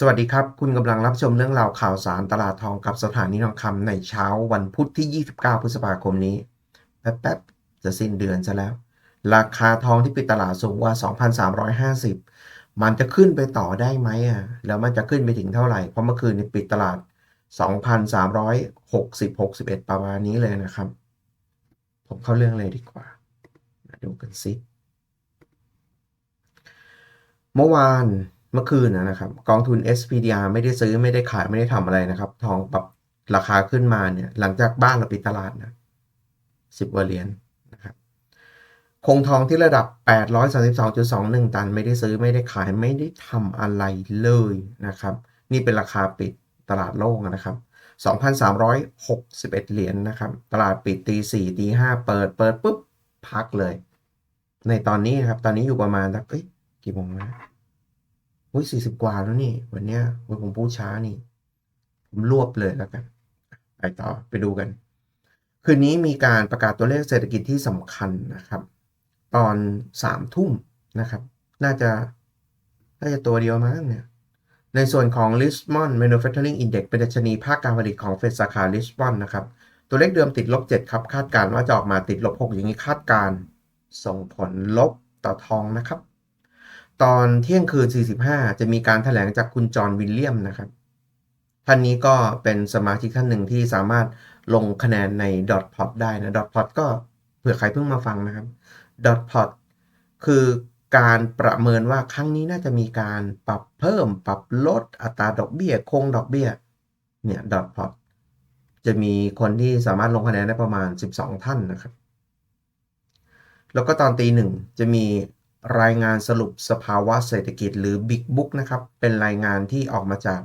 สวัสดีครับ คุณกำลังรับชมเรื่องราวข่าวสารตลาดทองกับสถานีทองคำในเช้าวันพุธที่ 29 พฤษภาคมนี้ แป๊บๆ จะสิ้นเดือนซะแล้ว ราคาทองที่ปิดตลาดสูงกว่า 2,350 มันจะขึ้นไปต่อได้ไหมอะ แล้วมันจะขึ้นไปถึงเท่าไหร่ เพราะเมื่อคืนนี้ปิดตลาด 2,360 61 ประมาณนี้เลยนะครับ ผมเข้าเรื่องเลยดีกว่า ดูกันสิ เมื่อวาน เมื่อคืนนะครับ กองทุน SPDR ไม่ได้ซื้อไม่ได้ขายไม่ได้ทำอะไรนะครับ ทองปรับราคาขึ้นมาเนี่ยหลังจากบ้านเราปิดตลาดนะสิบกว่าเหรียญนะครับคงทองที่ระดับ 832.21 ตันไม่ได้ซื้อไม่ได้ขายไม่ได้ทำอะไรเลยนะครับ นี่เป็นราคาปิดตลาดโลกนะครับ 2,361 เหรียญนะครับ ตลาดปิดตีสี่ตีห้าเปิดเปิดปุ๊บ พักเลย ในตอนนี้ครับ ตอนนี้อยู่ประมาณสักเอ้กี่โมงนะ อุ้ยสี่สิบกว่าแล้วนี่ วันเนี้ยวันผมพูดช้านี่ ผมรวบเลยแล้วกัน ไปต่อไปดูกัน คืนนี้มีการประกาศตัวเลขเศรษฐกิจที่สำคัญนะครับ ตอนสามทุ่มนะครับ น่าจะ น่าจะตัวเดียวมั้งเนี่ย ในส่วนของ Lisbon Manufacturing Index เป็นดัชนีภาคการผลิตของเฟดสาขา Lisbon นะครับ ตัวเลขเดิมติดลบ7ครับ คาดการณ์ว่าจะออกมาติดลบ6อย่างนี้คาดการณ์ส่งผลลบต่อทองนะครับ ตอนเที่ยงคืน 45 จะมีการถแถลงจากคุณจอห์นวิลเลียมนะครับ ท่านนี้ก็เป็นสมาชิกท่านหนึ่งที่สามารถลงคะแนนใน dot plot ได้นะ dot plot ก็เผื่อใครเพิ่งมาฟังนะครับ dot plot คือการประเมินว่าครั้งนี้น่าจะมีการปรับเพิ่มปรับลดอัตราดอกเบี้ย คงดอกเบี้ย เนี่ย dot plot จะมีคนที่สามารถลงคะแนนได้ประมาณ 12 ท่านนะครับ แล้วก็ตอนตีหนึ่งจะมี รายงานสรุปสภาวะเศรษฐกิจหรือ Big Book นะครับ เป็นรายงานที่ออกมาจาก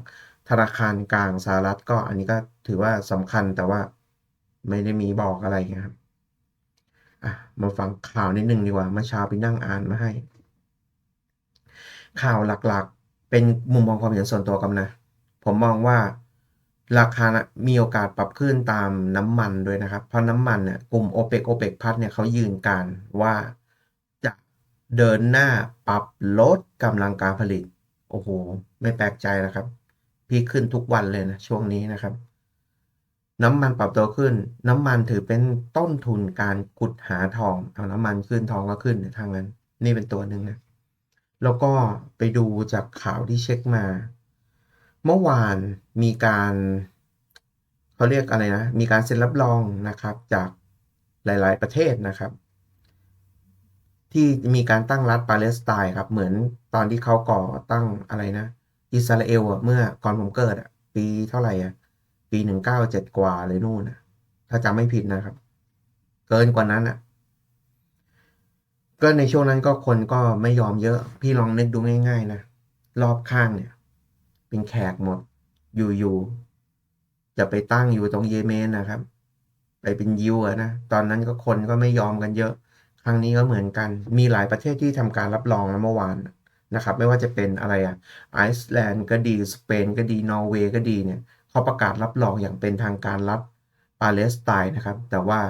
ธนาคารกลางสหรัฐก็อันนี้ก็ถือว่าสำคัญแต่ว่าไม่ได้มีบอกอะไรนะครับอะมาฟังข่าวนิดนึงดีกว่าเมื่อเช้าไปนั่งอ่านมาให้ ข่าวหลักๆ เป็นมุมมองความเห็นส่วนตัวกันนะ ผมมองว่าราคานะมีโอกาสปรับขึ้นตามน้ำมันด้วยนะครับ เพราะน้ำมันเนี่ยกลุ่ม o p e ป o p e ปกพัทเนี่ยเขายืนการว่า เดินหน้าปรับลดกำลังการผลิต โอ้โห ไม่แปลกใจนะครับ พี่ขึ้นทุกวันเลยนะ ช่วงนี้นะครับ น้ำมันปรับตัวขึ้น น้ำมันถือเป็นต้นทุนการขุดหาทอง เอาน้ำมันขึ้นทองก็ขึ้นทางนั้น นี่เป็นตัวหนึ่งนะ แล้วก็ไปดูจากข่าวที่เช็คมา เมื่อวานมีการเขาเรียกอะไรนะ มีการเซ็นรับรองนะครับ จากหลาย ๆ ประเทศนะครับ ที่มีการตั้งรัฐปาเลสไตน์ครับ เหมือนตอนที่เขาก่อตั้งอะไรนะ อิสราเอลอะเมื่อก่อนผมเกิดอะปีเท่าไหร่อะปีหนึ่งเก้าเจ็ดกว่าเลยนู่นนะถ้าจำไม่ผิดนะครับ เกินกว่านั้นอะก็ในช่วงนั้นก็คนก็ไม่ยอมเยอะ พี่ลองนึกดูง่ายๆนะรอบข้างเนี่ย เป็นแขกหมด อยู่ๆจะไปตั้งอยู่ตรงเยเมนนะครับ ไปเป็นยิวอะนะตอนนั้นก็คนก็ไม่ยอมกันเยอะ ครั้งนี้ก็เหมือนกัน มีหลายประเทศที่ทำการรับรองแล้วเมื่อวานนะครับ ไม่ว่าจะเป็นอะไรอะไอซ์แลนด์ก็ดี สเปนก็ดี นอร์เวย์ก็ดีเนี่ยเขาประกาศรับรองอย่างเป็นทางการรัฐปาเลสไตน์นะครับ แต่ว่า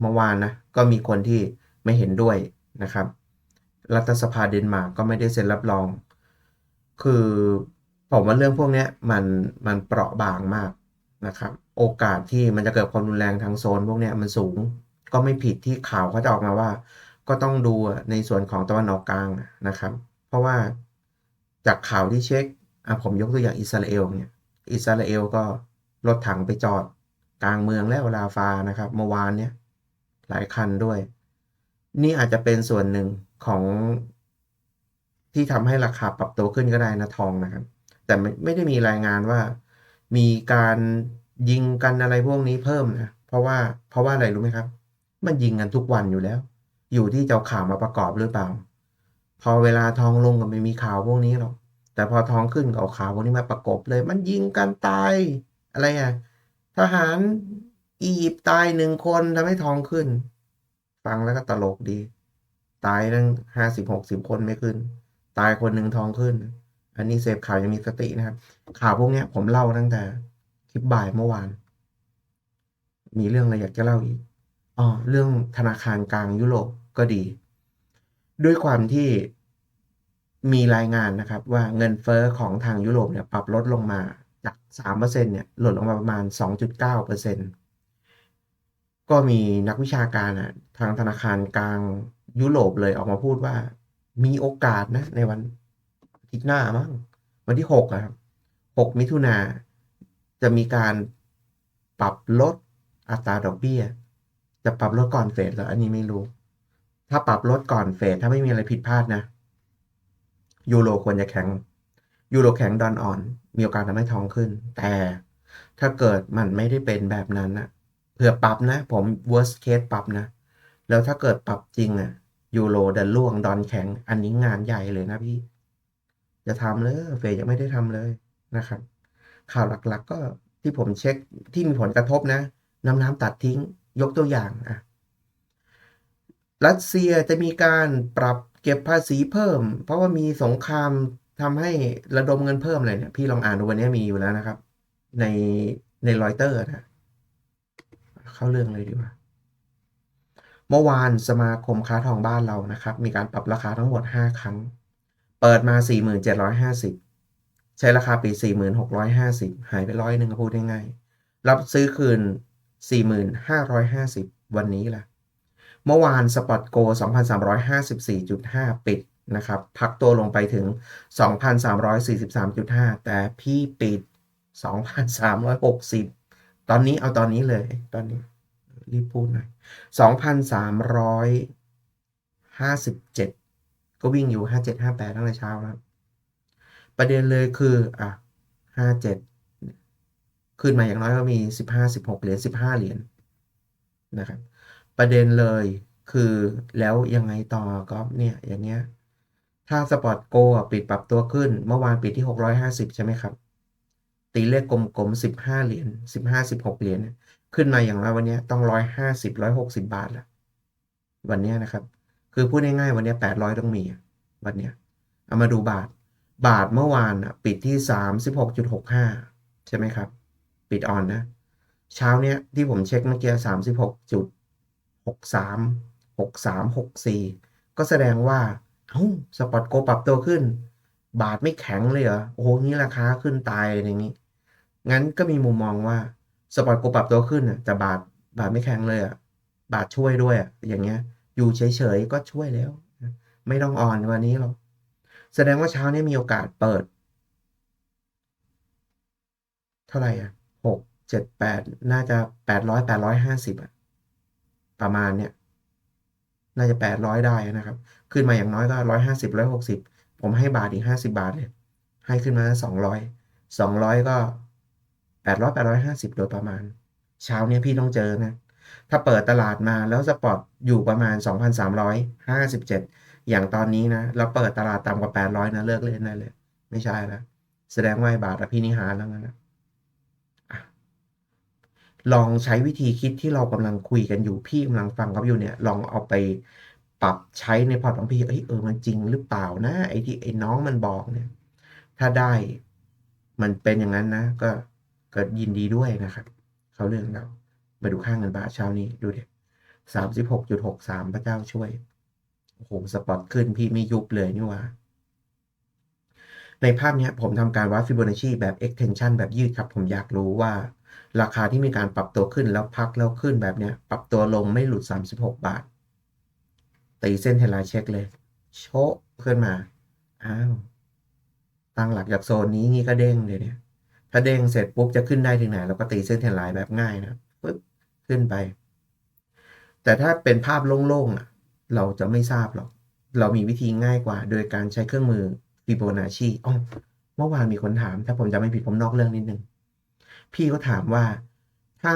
เมื่อวานนะก็มีคนที่ไม่เห็นด้วยนะครับ รัฐสภาเดนมาร์กก็ไม่ได้เซ็นรับรอง คือผมว่าเรื่องพวกนี้มันมันเปราะบางมากนะครับ โอกาสที่มันจะเกิดความรุนแรงทางโซนพวกนี้มันสูง ก็ไม่ผิดที่ข่าวเขาจะออกมาว่า ก็ต้องดูในส่วนของตะวันออกกลางนะครับ เพราะว่าจากข่าวที่เช็คผมยกตัวอย่างอิสราเอลเนี่ยอิสราเอลก็รถถังไปจอดกลางเมืองแล้วลาฟานะครับ เมื่อวานเนี่ยหลายคันด้วย นี่อาจจะเป็นส่วนหนึ่งของที่ทำให้ราคาปรับตัวขึ้นก็ได้นะทองนะครับ แต่ไม่ไม่ได้มีรายงานว่า มีการยิงกันอะไรพวกนี้เพิ่มนะเพราะว่าเพราะว่าอะไรรู้ไหมครับ มันยิงกันทุกวันอยู่แล้ว อยู่ที่จะเอาข่าวมาประกอบหรือเปล่า พอเวลาทองลงก็ไม่มีข่าวพวกนี้หรอก แต่พอทองขึ้นก็เอาข่าวพวกนี้มาประกบเลย มันยิงกันตาย อะไรอะ ทหารอียิปต์ตายหนึ่งคนทำให้ทองขึ้น ฟังแล้วก็ตลกดี ตายตั้งห้าสิบหกสิบคนไม่ขึ้น ตายคนหนึ่งทองขึ้น อันนี้เสพข่าวยังมีสตินะครับ ข่าวพวกนี้ผมเล่าตั้งแต่คลิปบ่ายเมื่อวาน มีเรื่องอะไรอยากจะเล่าอีก อ๋อเรื่องธนาคารกลางยุโรปก็ดี ด้วยความที่มีรายงานนะครับ ว่าเงินเฟ้อของทางยุโรปเนี่ยปรับลดลงมาจาก3%เนี่ยลดลงมาประมาณ 2.9%ก็มีนักวิชาการอะทางธนาคารกลางยุโรปเลยออกมาพูดว่า มีโอกาสนะ ในวันอาทิตย์หน้ามั้งวันที่6อะครับ6มิถุนาจะมีการปรับลดอัตราดอกเบี้ย จะปรับลดก่อนเฟดแล้วอันนี้ไม่รู้ ถ้าปรับลดก่อนเฟดถ้าไม่มีอะไรผิดพลาดนะยูโรควรจะแข็งยูโรแข็งดอนอ่อน มีโอกาสทำให้ทองขึ้น แต่ถ้าเกิดมันไม่ได้เป็นแบบนั้นนะเผื่อปรับนะ ผม worst case ปรับนะ แล้วถ้าเกิดปรับจริงอะยูโรเดินล่วงดอนแข็ง อันนี้งานใหญ่เลยนะพี่ จะทำเลยเฟยยังไม่ได้ทำเลยนะครับ ข่าวหลักๆก็ที่ผมเช็คที่มีผลกระทบนะ น้ำน้ำตัดทิ้ง ยกตัวอย่างอะรัสเซียจะมีการปรับเก็บภาษีเพิ่ม เพราะว่ามีสงครามทำให้ระดมเงินเพิ่มอะไรเนี่ยพี่ลองอ่านดูวันนี้มีอยู่แล้วนะครับ ในในรอยเตอร์นะ เข้าเรื่องเลยดีกว่าเมื่อวานสมาคมค้าทองบ้านเรานะครับ มีการปรับราคาทั้งหมด 5 ครั้ง เปิดมา 4,750 ใช้ราคาปี 4,650 หายไปร้อยหนึ่งก็พูดง่ายๆรับซื้อคืน 4,550 วันนี้ล่ะ เมื่อวานสปอตโก 2,354.5 ปิดนะครับ พักตัวลงไปถึง 2,343.5 แต่พี่ปิด 2,360 ตอนนี้เอาตอนนี้เลย ตอนนี้ รีบพูดหน่อย 2,357 ก็วิ่งอยู่ 57 58 ตั้งแต่เช้าแล้ว ประเด็นเลยคือ อะ 57 ขึ้นมาอย่างน้อยก็มี 15 16 เหรียญ 15 เหรียญนะครับ ประเด็นเลยคือแล้วยังไงต่อก็เนี่ยอย่างเงี้ย ถ้าสปอร์ตโกปิดปรับตัวขึ้น เมื่อวานปิดที่ 650 ใช่ไหมครับ ตีเลขกลมๆ 15 เหรียญ 15 16 เหรียญขึ้นมาอย่างน้อยวันนี้ต้อง 150 160 บาทละวันนี้นะครับ คือพูดง่ายๆวันนี้ 800 ต้องมี วันนี้เอามาดูบาท บาทเมื่อวานปิดที่ 36.65 ใช่ไหมครับ ปิดออนนะ เช้าเนี้ยที่ผมเช็คเมื่อกี้36.63 63 64ก็แสดงว่าเอ้าสปอตโกปรับตัวขึ้น บาทไม่แข็งเลยเหรอ โอ้โหนี่ราคาขึ้นตายอย่างนี้ งั้นก็มีมุมมองว่าสปอตโกปรับตัวขึ้นอะแต่บาทบาทไม่แข็งเลยอะบาทช่วยด้วยอะอย่างเงี้ย อยู่เฉยๆก็ช่วยแล้ว ไม่ต้องอ่อนว่านี้หรอกแสดงว่าเช้านี้มีโอกาสเปิด เท่าไหร่อะ เจ็ดแปดน่าจะแปดร้อยแปดร้อยห้าสิบอะประมาณเนี้ยน่าจะแปดร้อยได้นะครับ ขึ้นมาอย่างน้อยก็ร้อยห้าสิบร้อยหกสิบผมให้บาทอีกห้าสิบาทเลยให้ขึ้นมาสองร้อยสองร้อยก็แปดร้อยแปดร้อยห้าสิบโดยประมาณ เช้าเนี้ยพี่ต้องเจอนะ ถ้าเปิดตลาดมาแล้วสปอตอยู่ประมาณสองพันสามร้อยห้าสิบเจ็ดอย่างตอนนี้นะ เราเปิดตลาดต่ำกว่าแปดร้อยนะเลิกเล่นได้เลย ไม่ใช่แล้วแสดงว่าบาทอภินิหารแล้วนะ ลองใช้วิธีคิดที่เรากำลังคุยกันอยู่พี่กำลังฟังครับอยู่เนี่ย ลองเอาไปปรับใช้ในพอร์ตของพี่เอ้ยเออมันจริงหรือเปล่านะไอ้ที่ไอ้น้องมันบอกเนี่ย ถ้าได้มันเป็นอย่างนั้นนะ ก็ก็ยินดีด้วยนะครับ เขาเรื่องเรามาดูค่างเงินบาทเช้านี้ดูเด็สามสิบหกจุดหกสามพระเจ้าช่วยโอ้โหสปอตขึ้นพี่ไม่ยุบเลยนี่ว่าในภาพนี้ผมทำการวัดฟิโบนัชชีแบบ extension แบบยืดครับ ผมอยากรู้ว่า ราคาที่มีการปรับตัวขึ้นแล้วพักแล้วขึ้นแบบเนี้ย ปรับตัวลงไม่หลุด 36 บาท ตีเส้นเทลายเช็คเลย โชะขึ้นมา อ้าว ตั้งหลักจากโซนนี้นี่ก็เด้งเลยเนี่ย ถ้าเด้งเสร็จปุ๊บจะขึ้นได้ถึงไหนเราก็ตีเส้นเทลายแบบง่ายนะปึ๊บขึ้นไป แต่ถ้าเป็นภาพโล่งๆเราจะไม่ทราบหรอก เรามีวิธีง่ายกว่า โดยการใช้เครื่องมือฟิโบนัชชีอ๋อเมื่อวานมีคนถาม ถ้าผมจะไม่ผิดผมนอกเรื่องนิดนึง พี่ก็ถามว่าถ้า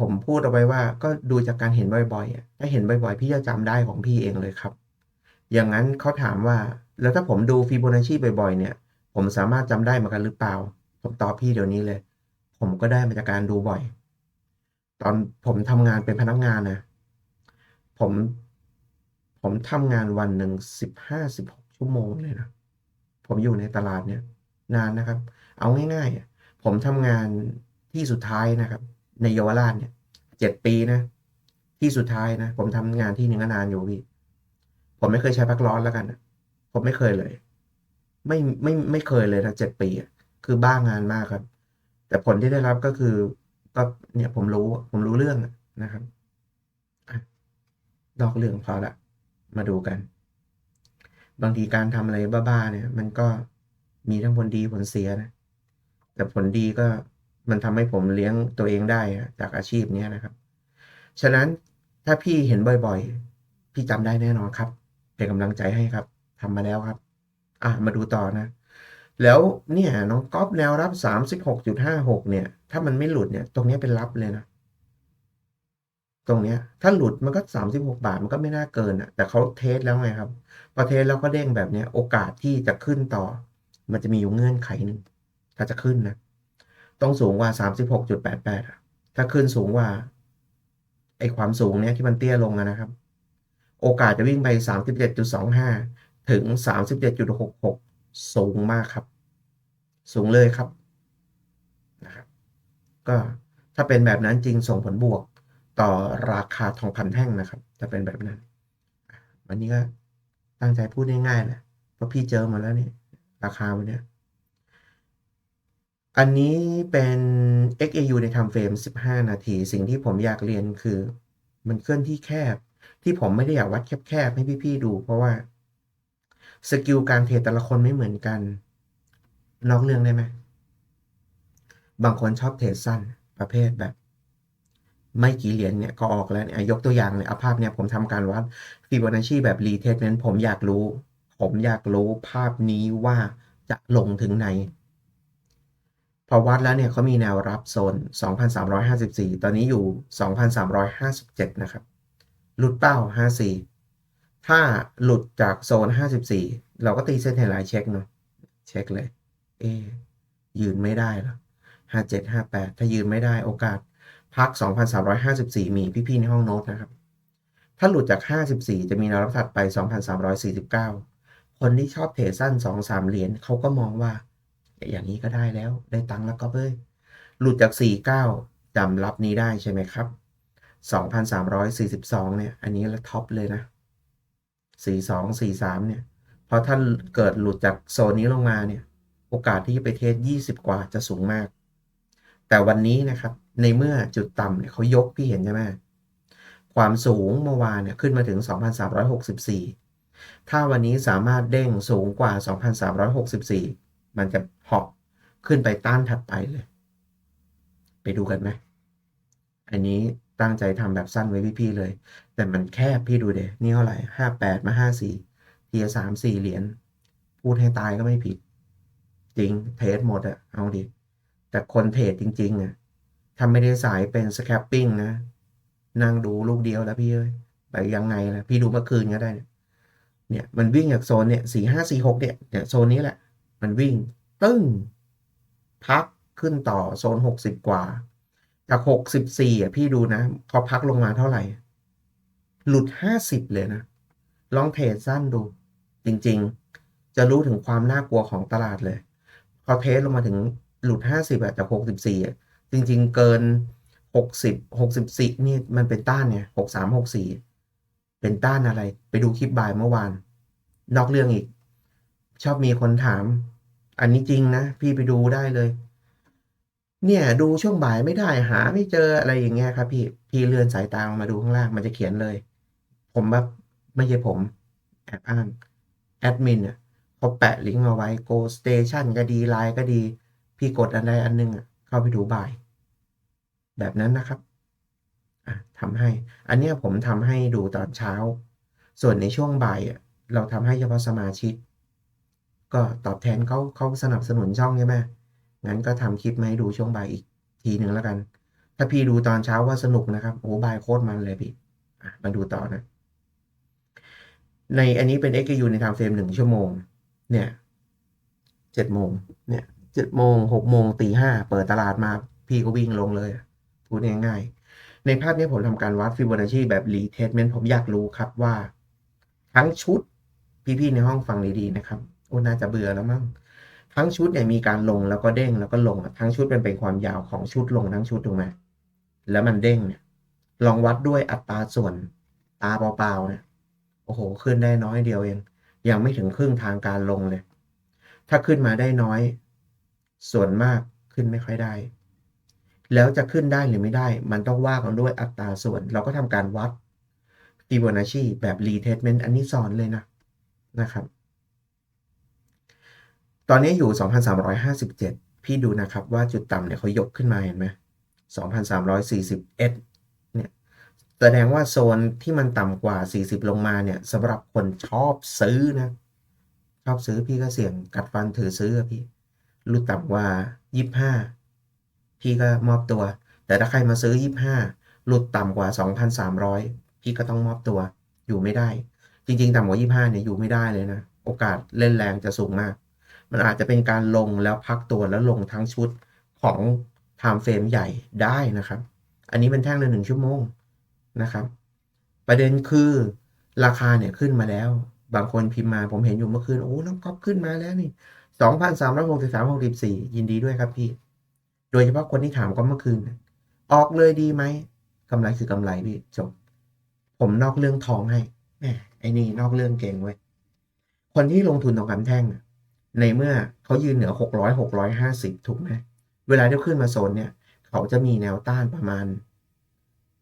ผมพูดเอาไว้ว่า ก็ดูจากการเห็นบ่อยๆถ้าเห็นบ่อยๆ พี่จะจำได้ของพี่เองเลยครับ อย่างนั้นเขาถามว่า แล้วถ้าผมดูฟิโบนัชชีบ่อยๆ เนี่ย ผมสามารถจำได้เหมือนกันหรือเปล่า ผมตอบพี่เดี๋ยวนี้เลย ผมก็ได้มาจากการดูบ่อย ตอนผมทำงานเป็นพนักงานนะผม ผมทำงานวันหนึ่งสิบห้าสิบหกชั่วโมงเลยนะผมอยู่ในตลาดเนี่ย นานนะครับ เอาง่ายๆ ผมทำงานที่สุดท้ายนะครับ ในเยาวราชเนี่ยเจ็ดปีนะ ที่สุดท้ายนะ ผมทำงานที่หนึ่งนานอยู่พี่ ผมไม่เคยใช้พักร้อนแล้วกันนะผมไม่เคยเลย ไม่ไม่ไม่เคยเลยนะเจ็ดปีคือบ้างานมากครับ แต่ผลที่ได้รับก็คือก็เนี่ยผมรู้ผมรู้เรื่องนะครับอะนอกเรื่องพอละ มาดูกัน บางทีการทำอะไรบ้าๆเนี่ย มันก็มีทั้งผลดีผลเสียนะ แต่ผลดีก็มันทำให้ผมเลี้ยงตัวเองได้จากอาชีพเนี้นะครับ ฉะนั้นถ้าพี่เห็นบ่อยๆ พี่จำได้แน่นอนครับ เป็นกำลังใจให้ครับทำมาแล้วครับ อะมาดูต่อนะ แล้วเนี่ยน้องก๊อฟแนวรับสามสิบหกจุดห้าหกเนี่ย ถ้ามันไม่หลุดเนี่ย ตรงนี้เป็นรับเลยนะ ตรงเนี้ย ถ้าหลุดมันก็สามสิบหกบาทมันก็ไม่น่าเกินอะแต่เขาเทสแล้วไงครับพอเทสแล้วก็เด้งแบบเนี้ย โอกาสที่จะขึ้นต่อ มันจะมีอยู่เงื่อนไขหนึ่ง ถ้าจะขึ้นนะ ต้องสูงกว่าสามสิบหกจุดแปดแปดถ้าขึ้นสูงกว่า ไอความสูงเนี้ยที่มันเตี้ยลงนะครับ โอกาสจะวิ่งไปสามสิบเจ็ดจุดสองห้าถึงสามสิบเจ็ดจุดหกหกสูงมากครับ สูงเลยครับนะครับ ก็ถ้าเป็นแบบนั้นจริงส่งผลบวกต่อราคาทองคำแท่งนะครับถ้าเป็นแบบนั้น วันนี้ก็ตั้งใจพูดง่ายๆแหละเพราะพี่เจอมาแล้วนี่ราคาวันเนี้ย อันนี้เป็น XAU ใน time frame 15 นาที สิ่งที่ผมอยากเรียนคือ มันเคลื่อนที่แคบ ที่ผมไม่ได้อยากวัดแคบๆ ให้พี่ๆดู เพราะว่า สกิลการเทรดแต่ละคนไม่เหมือนกันนอกเรื่องได้ไหม บางคนชอบเทรดสั้นประเภทแบบ ไม่กี่เหรียญเนี่ยก็ออกแล้วเนี่ยยกตัวอย่างเลยเอาภาพเนี่ยผมทำการวัดฟิโบนัชชีแบบรีเทสเมนต์ผมอยากรู้ ผมอยากรู้ภาพนี้ว่าจะลงถึงไหน พอวัดแล้วเนี่ยเขามีแนวรับโซน 2,354 ตอนนี้อยู่ 2,357 นะครับ หลุดเป้า 54 ถ้าหลุดจากโซน 54 เราก็ตีเส้นไฮไลท์เช็คเนาะเช็คเลย เอ ยืนไม่ได้เหรอ57 58 ถ้ายืนไม่ได้โอกาสพัก 2,354 มีพี่ๆในห้องโน้ตนะครับ ถ้าหลุดจาก 54 จะมีแนวรับถัดไป 2,349 คนที่ชอบเทรดสั้น 2-3 เหรียญเขาก็มองว่า อย่างนี้ก็ได้แล้ว ได้ตังค์แล้วก็เบ้ยหลุดจาก 49จำรับนี้ได้ใช่ไหมครับ 2,342 เนี่ย อันนี้ละท็อปเลยนะ 42 43 เนี่ยพราะถ้าเกิดหลุดจากโซนนี้ลงมาเนี่ย โอกาสที่จะไปเทส 20 กว่าจะสูงมาก แต่วันนี้นะครับ ในเมื่อจุดต่ำเนี่ยเขายกพี่เห็นใช่ไหมความสูงเมื่อวานเนี่ยขึ้นมาถึง 2,364 ถ้าวันนี้สามารถเด้งสูงกว่า 2,364 มันจะ หอบขึ้นไปต้านถัดไปเลย ไปดูกันไหมอันนี้ตั้งใจทำแบบสั้นไว้พี่ๆเลย แต่มันแคบพี่ดูเดนี่เท่าไหร่ห้าแปดมาห้าสี่เทียสามสี่เหรียญพูดให้ตายก็ไม่ผิด จริงเทรดหมดอะเอาดิ แต่คนเทรดจริงๆอะทำไม่ได้สายเป็นสแคปปิ้งนะ นั่งดูลูกเดียวแล้วพี่เอ้ยไปยังไงล่ะ พี่ดูเมื่อคืนก็ได้ เนี่ย มันวิ่งจากโซนเนี่ยสี่ห้าสี่หกเนี่ยเนี่ยโซนนี้แหละ มันวิ่ง ตึ้ง พักขึ้นต่อโซนหกสิบกว่า จากหกสิบสี่อะพี่ดูนะพอพักลงมาเท่าไหร่ หลุดห้าสิบเลยนะ ลองเทรดสั้นดู จริงๆ จะรู้ถึงความน่ากลัวของตลาดเลยพอเทสลงมาถึงหลุดห้าสิบอะจากหกสิบสี่อะจริงๆ เกินหกสิบหกสิบสี่นี่มันเป็นต้านเนี่ยหกสามหกสี่เป็นต้านอะไร ไปดูคลิปบ่ายเมื่อวาน นอกเรื่องอีก ชอบมีคนถาม อันนี้จริงนะ พี่ไปดูได้เลย เนี่ย ดูช่วงบ่ายไม่ได้หา ไม่เจออะไรอย่างเงี้ยครับพี่พี่เลื่อนสายตาลงมาดูข้างล่างมันจะเขียนเลย ผมแบบไม่ใช่ผม แอบอ้างแอดมินเนี่ยเขาแปะลิงก์เอาไว้ Go Station ก็ดีไลน์ก็ดี พี่กดอันใดอันหนึงอะเข้าไปดูบ่าย แบบนั้นนะครับอะทำให้ อันเนี้ยผมทำให้ดูตอนเช้า ส่วนในช่วงบ่ายอะเราทำให้เฉพาะสมาชิก ก็ตอบแทนเขาเขาสนับสนุนช่องใช่ไหมงั้นก็ทำคลิปมาให้ดูช่วงบ่ายอีกทีหนึ่งแล้วกัน ถ้าพี่ดูตอนเช้าว่าสนุกนะครับโอ้บ่ายโคตรมันเลยพี่มาดูต่อนะ ในอันนี้เป็น XU ในไทม์เฟรมหนึ่งชั่วโมง เนี่ยเจ็ดโมงเนี่ยเจ็ดโมงหกโมงตีห้าเปิดตลาดมาพี่ก็วิ่งลงเลยพูดง่ายๆในภาพนี้ผมทำการวัดฟิโบนัชชีแบบรีเทสเมนต์ผมอยากรู้ครับว่า ทั้งชุดพี่ๆในห้องฟังดีๆนะครับ โอ้น่าจะเบื่อแล้วมั้งทั้งชุดเนี่ยมีการลงแล้วก็เด้งแล้วก็ลงทั้งชุดเป็นเป็นความยาวของชุดลงทั้งชุดถูกไหมแล้วมันเด้งเนี่ย ลองวัดด้วยอัตราส่วนตาเปล่าๆเนี่ยโอ้โห ขึ้นได้น้อยเดียวเอง ยังไม่ถึงครึ่งทางการลงเลย ถ้าขึ้นมาได้น้อย ส่วนมากขึ้นไม่ค่อยได้ แล้วจะขึ้นได้หรือไม่ได้ มันต้องว่ากันด้วยอัตราส่วน เราก็ทำการวัดฟิโบนัชชีแบบ retestment อันนี้สอนเลยนะนะครับ ตอนนี้อยู่ 2,357 พี่ดูนะครับว่าจุดต่ำเนี่ยเขายกขึ้นมาเห็นไหม2,341เนี่ย แสดงว่าโซนที่มันต่ำกว่า 40 ลงมาเนี่ยสำหรับคนชอบซื้อนะ ชอบซื้อพี่ก็เสี่ยงกัดฟันถือซื้อพี่รุดต่ำกว่า 25 พี่ก็มอบตัว แต่ถ้าใครมาซื้อ 25หลุดต่ำกว่า 2,300 พี่ก็ต้องมอบตัวอยู่ไม่ได้ จริง ๆ ต่ำกว่า 25เนี่ยอยู่ไม่ได้เลยนะ โอกาสเล่นแรงจะสูงมาก มันอาจจะเป็นการลงแล้วพักตัวแล้วลงทั้งชุดของไทม์เฟรมใหญ่ได้นะครับ อันนี้เป็นแท่งละหนึ่งชั่วโมงนะครับ ประเด็นคือราคาเนี่ยขึ้นมาแล้ว บางคนพิมพ์มาผมเห็นอยู่เมื่อคืน โอ้ น้องก๊อฟขึ้นมาแล้วนี่สองพันสามร้อยหกสิบสามหกสิบสี่ยินดีด้วยครับพี่ โดยเฉพาะคนที่ถามก็เมื่อคืน ออกเลยดีไหมกำไรคือกำไรพี่จบ ผมนอกเรื่องทองให้แหมไอ้นี่นอกเรื่องเก่งเว้ยคนที่ลงทุนทองคำแท่งน่ะ ในเมื่อเขายืนเหนือหกร้อยหกร้อยห้าสิบถูกไหมเวลาที่ขึ้นมาโซนเนี่ย เขาจะมีแนวต้านประมาณ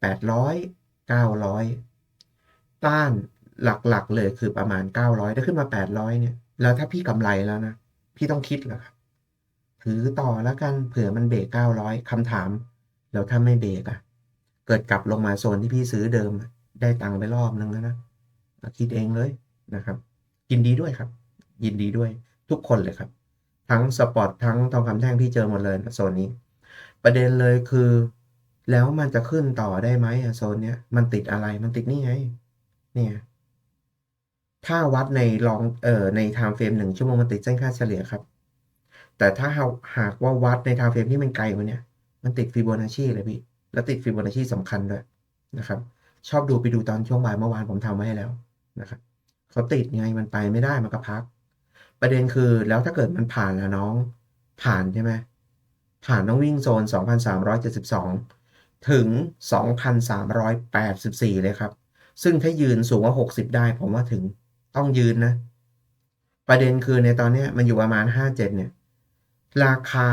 แปดร้อยเก้าร้อยต้านหลักๆเลยคือประมาณเก้าร้อยถ้าขึ้นมาแปดร้อยเนี่ย แล้วถ้าพี่กำไรแล้วนะ พี่ต้องคิดแล้วครับถือต่อแล้วกันเผื่อมันเบรกเก้าร้อยคำถาม แล้วถ้าไม่เบรกอะเกิดกลับลงมาโซนที่พี่ซื้อเดิม ได้ตังค์ไปรอบนึงแล้วนะคิดเองเลยนะครับ ยินดีด้วยครับ ยินดีด้วย ทุกคนเลยครับ ทั้งสปอร์ตทั้งทองคำแท่งพี่เจอหมดเลยโซนนี้ ประเด็นเลยคือ แล้วมันจะขึ้นต่อได้ไหมโซนเนี้ยมันติดอะไรมันติดนี่ไง เนี่ย ถ้าวัดในลองเอ่อในไทม์เฟรมหนึ่งชั่วโมงมันติดเส้นค่าเฉลี่ยครับ แต่ถ้าหากว่าวัดในไทม์เฟรมที่มันไกลมานี่ยมันติดฟิโบนัชชีเลยพี่แล้วติดฟิโบนัชชีสำคัญด้วยนะครับ ชอบดูไปดูตอนช่วงบ่ายเมื่อวานผมทำไว้ให้แล้วนะครับเขาติดไงมันไปไม่ได้มันก็พัก ประเด็นคือแล้วถ้าเกิดมันผ่านแล้วน้อง ผ่านใช่ไหมผ่านต้องวิ่งโซน 2,372 ถึง 2,384 เลยครับ ซึ่งถ้ายืนสูงกว่า 60 ได้ผมว่าถึงต้องยืนนะ ประเด็นคือในตอนนี้มันอยู่ประมาณ 57 เนี่ย ราคา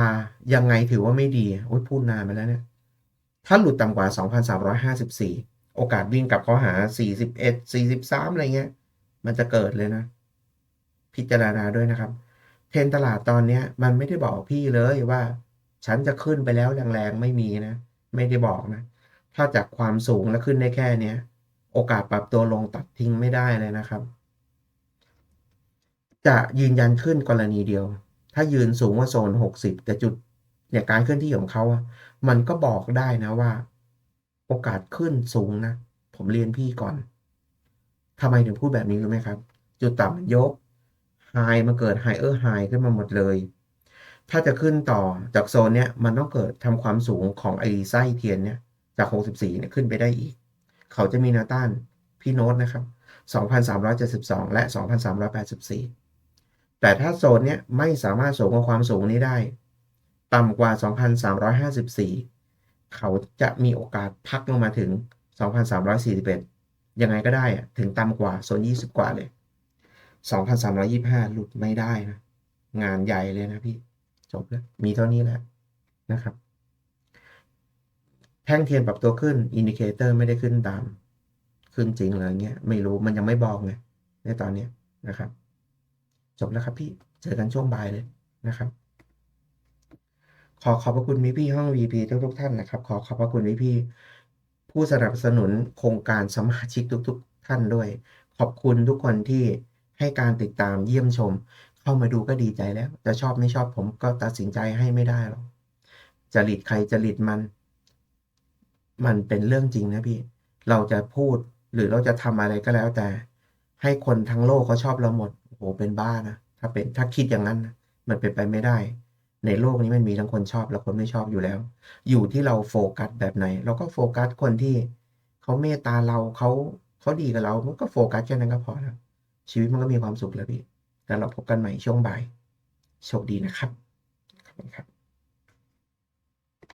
ยังไงถือว่าไม่ดีโอ้ยพูดนานไปแล้วเนี่ย ถ้าหลุดต่ำกว่า 2,354 โอกาสวิ่งกลับเข้าหา 41 43 อะไรเงี้ย มันจะเกิดเลยนะ พิจารณาด้วยนะครับ เทรนตลาดตอนเนี้ยมันไม่ได้บอกพี่เลยว่า ฉันจะขึ้นไปแล้วแรงๆไม่มีนะ ไม่ได้บอกนะ ถ้าจากความสูงแล้วขึ้นได้แค่เนี้ยโอกาสปรับตัวลงตัดทิ้งไม่ได้เลยนะครับ จะยืนยันขึ้นกรณีเดียว ถ้ายืนสูงกว่าโซน 60 แต่จุดเนี่ยการเคลื่อนที่ของเขาอะมันก็บอกได้นะว่า โอกาสขึ้นสูงนะ ผมเรียนพี่ก่อนทำไมถึงพูดแบบนี้รู้ไหมครับ จุดต่ำมันยก ไฮมันเกิดไฮเออร์ไฮขึ้นมาหมดเลย ถ้าจะขึ้นต่อจากโซนเนี้ยมันต้องเกิดทำความสูงของไอไส้เทียนเนี่ยจาก 64เนี่ยขึ้นไปได้อีก เขาจะมีแนวต้านพี่โน้ตนะครับ 2,372 และ 2,384 แต่ถ้าโซนเนี้ยไม่สามารถสูงกว่าความสูงนี้ได้ ต่ำกว่า 2,354 เขาจะมีโอกาสพักลงมาถึง 2,341 ยังไงก็ได้อะถึงต่ำกว่าโซน 20 กว่าเลย 2,325 หลุดไม่ได้นะ งานใหญ่เลยนะพี่ จบแล้ว มีเท่านี้แหละนะครับ แท่งเทียนปรับตัวขึ้น อินดิเคเตอร์ไม่ได้ขึ้นตาม ขึ้นจริงเลยเงี้ย ไม่รู้มันยังไม่บอกไงในตอนนี้นะครับ จบแล้วครับพี่ เจอกันช่วงบ่ายเลยนะครับ ขอขอบพระคุณพี่พี่ห้อง VP ทุกทุกท่านนะครับ ขอขอบพระคุณพี่พี่ผู้สนับสนุนโครงการสมาชิกทุก ๆ ท่านด้วย ขอบคุณทุกคนที่ ให้การติดตามเยี่ยมชม เข้ามาดูก็ดีใจแล้ว จะชอบไม่ชอบผมก็ตัดสินใจให้ไม่ได้หรอกจริตใครจริตมัน มันเป็นเรื่องจริงนะพี่ เราจะพูดหรือเราจะทำอะไรก็แล้วแต่ ให้คนทั้งโลกเขาชอบเราหมดโอ้โหเป็นบ้านะถ้าเป็นถ้าคิดอย่างนั้นนะมันเป็นไปไม่ได้ ในโลกนี้มันมีทั้งคนชอบและคนไม่ชอบอยู่แล้ว อยู่ที่เราโฟกัสแบบไหน เราก็โฟกัสคนที่เขาเมตตาเราเขาเขาดีกับเรามันก็โฟกัสแค่นั้นก็พอแล้ว ชีวิตมันก็มีความสุขแล้วพี่ แล้วเราพบกันใหม่ช่วงบ่าย โชคดีนะครับ ขอบคุณครับ